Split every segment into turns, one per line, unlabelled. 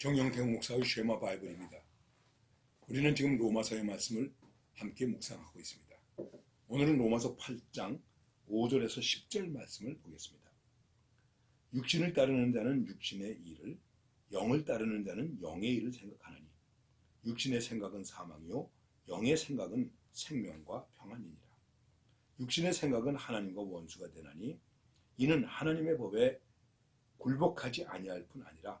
정영택 목사의 쉐마 바이블입니다. 우리는 지금 로마서의 말씀을 함께 묵상하고 있습니다. 오늘은 로마서 8장 5절에서 10절 말씀을 보겠습니다. 육신을 따르는 자는 육신의 일을, 영을 따르는 자는 영의 일을 생각하느니 육신의 생각은 사망이요 영의 생각은 생명과 평안이니라. 육신의 생각은 하나님과 원수가 되나니 이는 하나님의 법에 굴복하지 아니할 뿐 아니라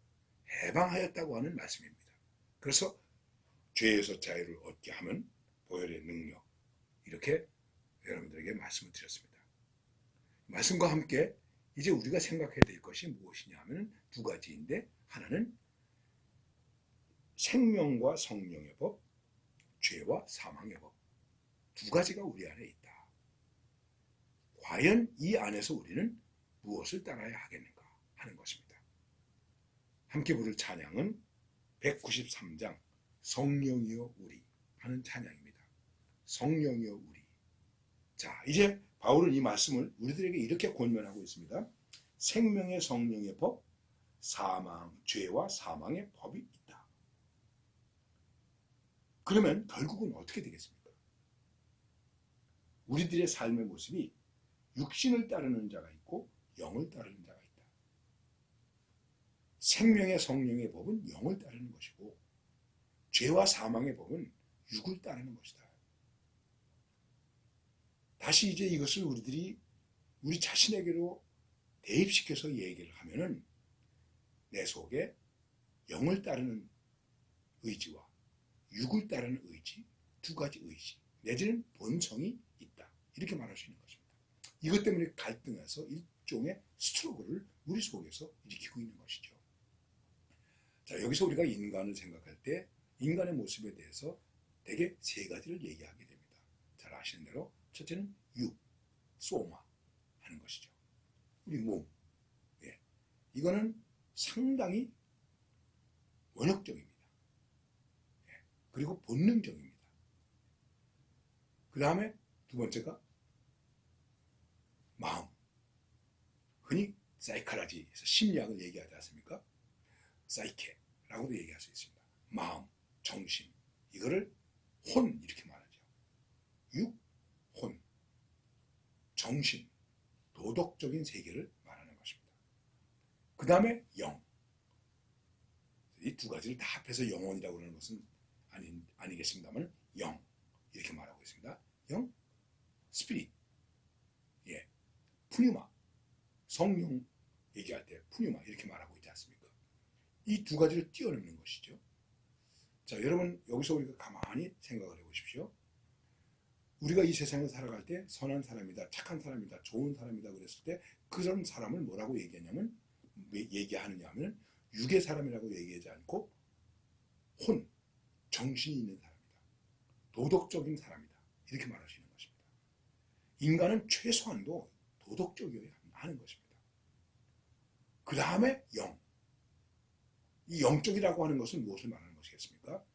해방하였다고 하는 말씀입니다. 그래서 죄에서 자유를 얻게 하면 보혈의 능력 이렇게 여러분들에게 말씀을 드렸습니다. 말씀과 함께 이제 우리가 생각해야 될 것이 무엇이냐 하면 두 가지인데 하나는 생명과 성령의 법, 죄와 사망의 법. 두 가지가 우리 안에 있다. 과연 이 안에서 우리는 무엇을 따라야 하겠는가 하는 것입니다. 함께 부를 찬양은 193장 성령이여 우리 하는 찬양입니다. 성령이여 우리. 자, 이제 바울은 이 말씀을 우리들에게 이렇게 권면하고 있습니다. 생명의 성령의 법, 사망, 죄와 사망의 법이 있다. 그러면 결국은 어떻게 되겠습니까? 우리들의 삶의 모습이 육신을 따르는 자가 있고 영을 따르는 자가. 생명의 성령의 법은 영을 따르는 것이고 죄와 사망의 법은 육을 따르는 것이다. 다시 이제 이것을 우리들이 우리 자신에게로 대입시켜서 얘기를 하면은 내 속에 영을 따르는 의지와 육을 따르는 의지, 두 가지 의지, 내지는 본성이 있다. 이렇게 말할 수 있는 것입니다. 이것 때문에 갈등해서 일종의 스트로크를 우리 속에서 일으키고 있는 것이죠. 자, 여기서 우리가 인간을 생각할 때 인간의 모습에 대해서 대개 세 가지를 얘기하게 됩니다. 잘 아시는 대로 첫째는 육, 소마 하는 것이죠. 우리 몸. 예. 이거는 상당히 원역적입니다. 예. 그리고 본능적입니다. 그 다음에 두 번째가 마음. 흔히 사이칼라지에서 심리학을 얘기하지 않습니까? 사이케 라고도 얘기할 수 있습니다. 마음, 정신. 이거를 혼 이렇게 말하죠. 육, 혼. 정신, 도덕적인 세계를 말하는 것입니다. 그 다음에 영. 이 두 가지를 다 합해서 영혼이라고 하는 것은 아니, 아니겠습니다만 영 이렇게 말하고 있습니다. 영, 스피릿, 예, 푸뉴마, 성령 얘기할 때 푸뉴마 이렇게 말하고? 이 두 가지를 띄어넣는 것이죠. 자, 여러분 여기서 우리가 가만히 생각을 해보십시오. 우리가 이 세상에 살아갈 때 선한 사람이다, 착한 사람이다, 좋은 사람이다 그랬을 때 그런 사람을 뭐라고 얘기하냐면 왜 얘기하느냐 하면 육의 사람이라고 얘기하지 않고 혼, 정신이 있는 사람이다. 도덕적인 사람이다. 이렇게 있는 것입니다. 인간은 최소한도 도덕적이어야 하는 것입니다. 그 다음에 영. 이 영적이라고 하는 것은 무엇을 말하는 것이겠습니까?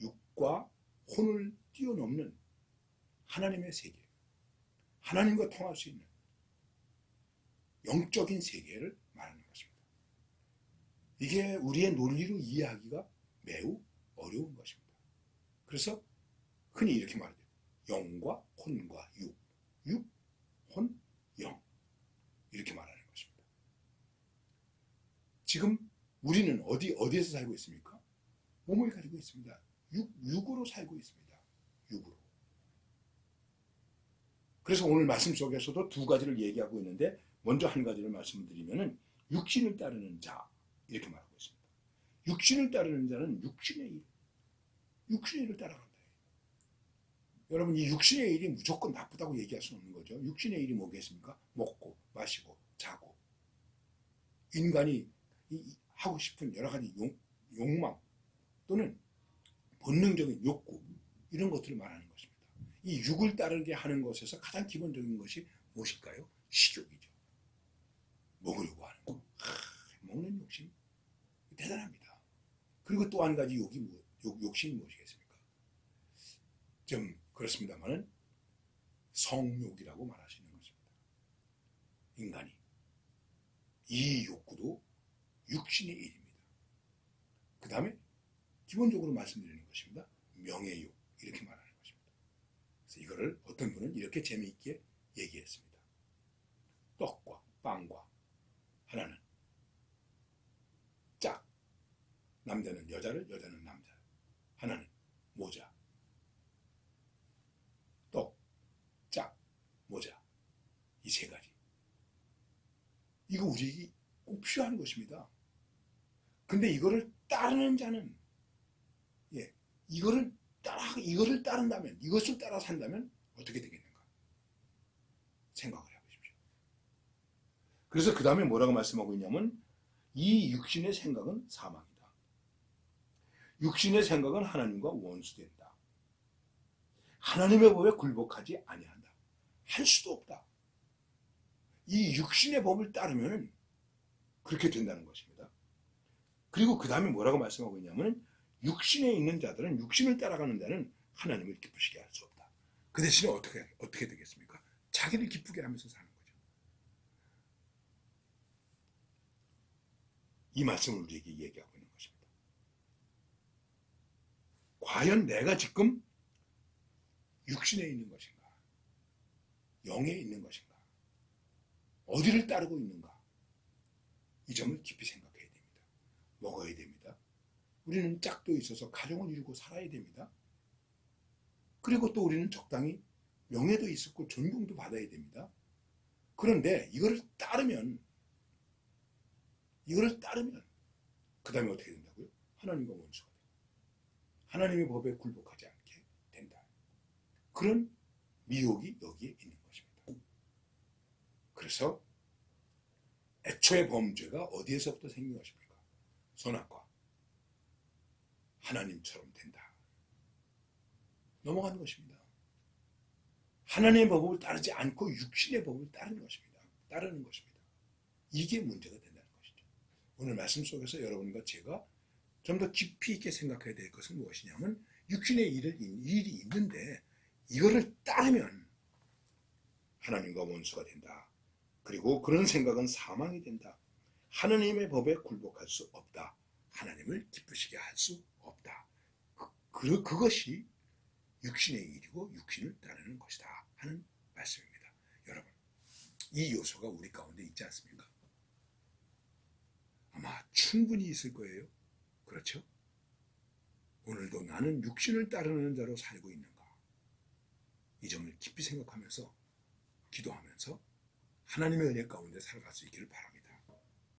육과 혼을 뛰어넘는 하나님의 세계, 하나님과 통할 수 있는 영적인 세계를 말하는 것입니다. 이게 우리의 논리로 이해하기가 매우 어려운 것입니다. 그래서 흔히 이렇게 말하죠. 영과 혼과 육, 육, 혼, 영 이렇게 말하는 것입니다. 지금 우리는 어디 어디에서 살고 있습니까? 몸을 가지고 있습니다. 육, 육으로 살고 있습니다. 육으로. 그래서 오늘 말씀 속에서도 두 가지를 얘기하고 있는데 먼저 한 가지를 말씀드리면은 육신을 따르는 자 이렇게 말하고 있습니다. 육신을 따르는 자는 육신의 일, 육신의 일을 따라간다. 여러분 이 육신의 일이 무조건 나쁘다고 얘기할 수 없는 거죠. 육신의 일이 뭐겠습니까? 먹고 마시고 자고 인간이 하고 싶은 여러 가지 용, 욕망 또는 본능적인 욕구 이런 것들을 말하는 것입니다. 이 육을 따르게 하는 것에서 가장 기본적인 것이 무엇일까요? 식욕이죠. 먹으려고 하는 거. 하, 먹는 욕심 대단합니다. 그리고 또 한 가지 욕이 뭐, 욕, 욕심이 무엇이겠습니까? 좀 그렇습니다만은 성욕이라고 말할 수 있는 것입니다. 인간이 이 욕구도 육신의 일입니다. 그 다음에 기본적으로 말씀드리는 것입니다. 명예욕 이렇게 말하는 것입니다. 그래서 이거를 어떤 분은 이렇게 재미있게 얘기했습니다. 떡과 빵과 하나는 짝 남자는 여자를 여자는 남자를 하나는 모자 떡, 짝, 모자 이 세 가지 이거 꼭 필요한 것입니다. 근데 이거를 따르는 자는 예 이거를 따라 이거를 따른다면 이것을 따라 산다면 어떻게 되겠는가 생각을 해 보십시오. 그래서 그 다음에 뭐라고 말씀하고 있냐면 이 육신의 생각은 사망이다. 육신의 생각은 하나님과 원수된다. 하나님의 법에 굴복하지 아니한다. 할 수도 없다. 이 육신의 법을 따르면 그렇게 된다는 것입니다. 그리고 그 다음에 뭐라고 말씀하고 있냐면 육신에 있는 자들은 육신을 따라가는 자는 하나님을 기쁘시게 할 수 없다. 그 대신에 어떻게 어떻게 되겠습니까? 자기를 기쁘게 하면서 사는 거죠. 이 말씀을 우리에게 얘기하고 있는 것입니다. 과연 내가 지금 육신에 있는 것인가? 영에 있는 것인가? 어디를 따르고 있는가? 이 점을 깊이 생각해야 됩니다. 먹어야 됩니다. 우리는 짝도 있어서 가정을 이루고 살아야 됩니다. 그리고 또 우리는 적당히 명예도 있었고 존경도 받아야 됩니다. 그런데 이거를 따르면 이거를 따르면 그 다음에 어떻게 된다고요? 하나님과 원수가 돼요. 하나님의 법에 굴복하지 않게 된다. 그런 미혹이 여기에 있는 것입니다. 그래서 애초의 범죄가 어디에서부터 생긴 것입니까? 선악과 하나님처럼 된다. 넘어가는 것입니다. 하나님의 법을 따르지 않고 육신의 법을 따르는 것입니다. 따르는 것입니다. 이게 문제가 된다는 것이죠. 오늘 말씀 속에서 여러분과 제가 좀 더 깊이 있게 생각해야 될 것은 무엇이냐면 육신의 일을, 일이 있는데 이거를 따르면 하나님과 원수가 된다. 그리고 그런 생각은 사망이 된다. 하나님의 법에 굴복할 수 없다. 하나님을 기쁘시게 할 수 없다. 그, 그, 그것이 육신의 일이고 육신을 따르는 것이다. 하는 말씀입니다. 여러분, 이 요소가 우리 가운데 있지 않습니까? 아마 충분히 있을 거예요. 그렇죠? 오늘도 나는 육신을 따르는 자로 살고 있는가? 이 점을 깊이 생각하면서 기도하면서 하나님의 은혜 가운데 살아갈 수 있기를 바랍니다.